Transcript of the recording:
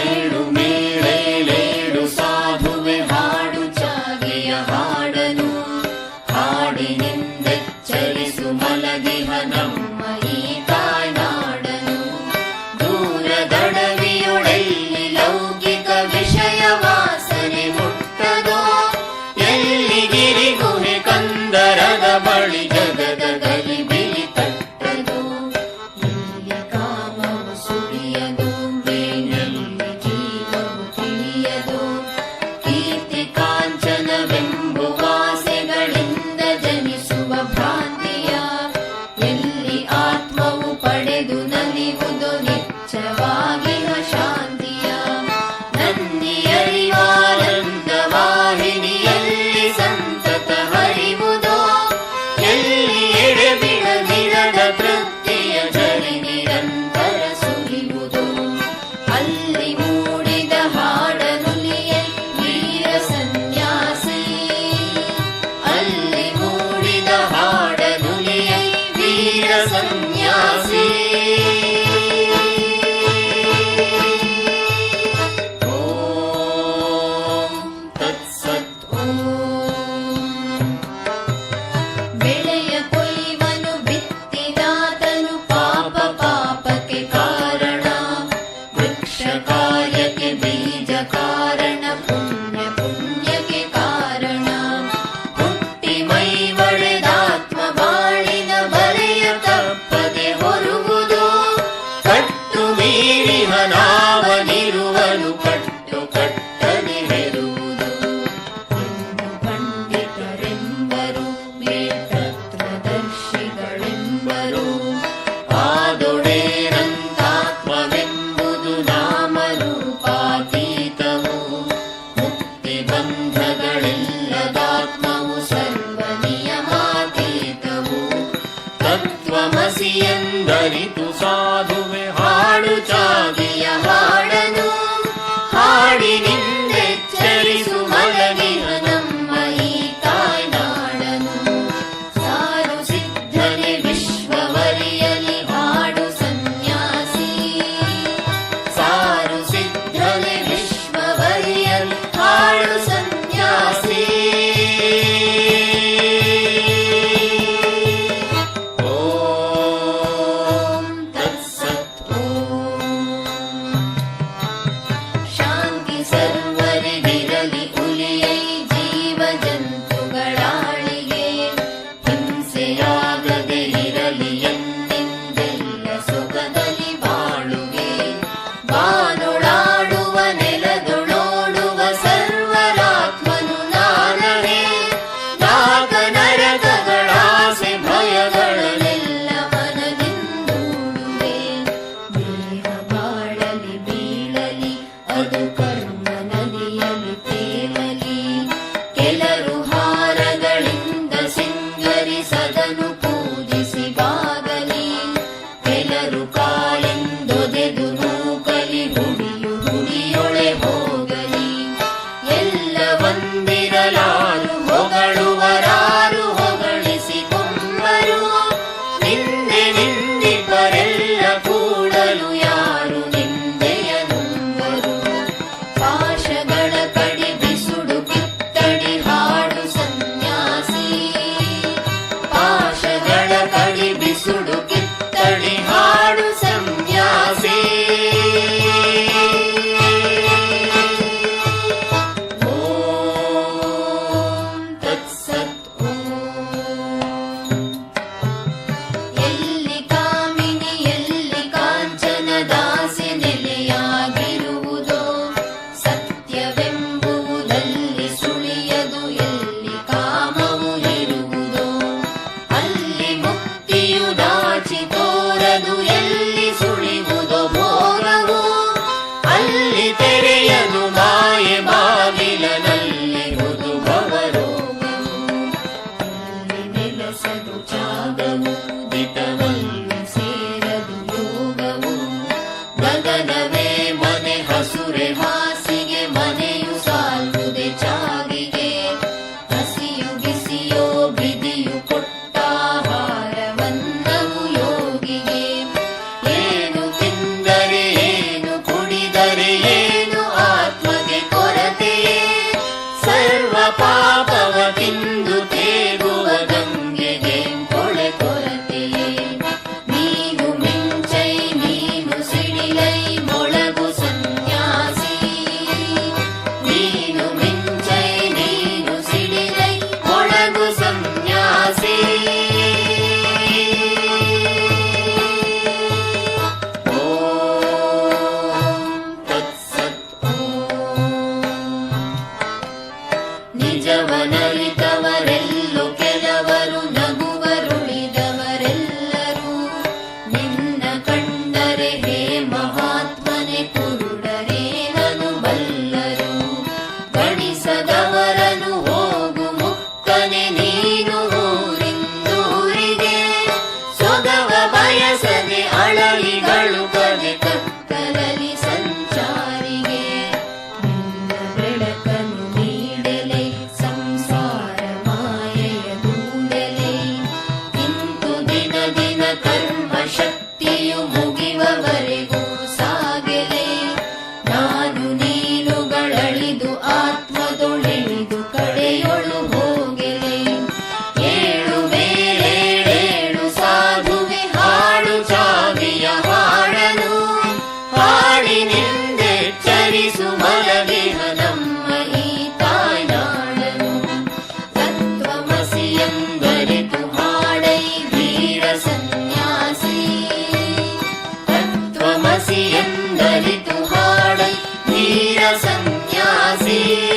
ೇಡು ಮೇಳು ಸಾಧುವೆ ಮಾಡ ಚೆಯಡನು ಹಾಡಿನಿಂದ ಚಲಿಸು ಮಲಗಿ ನಾಡನು ದೂರ ದಡವಿಯುಡಲ್ಲಿ ಲೌಕಿಕ ವಿಷಯ ವಾಸನೆ ಮುಟ್ಟದು ಎಲ್ಲಿ ಗಿರಿಗುರಿ ಕಂದರದ ಬಳಿ ಜಗದ अन्धरि तु साधु मे हाडा El. da da Hare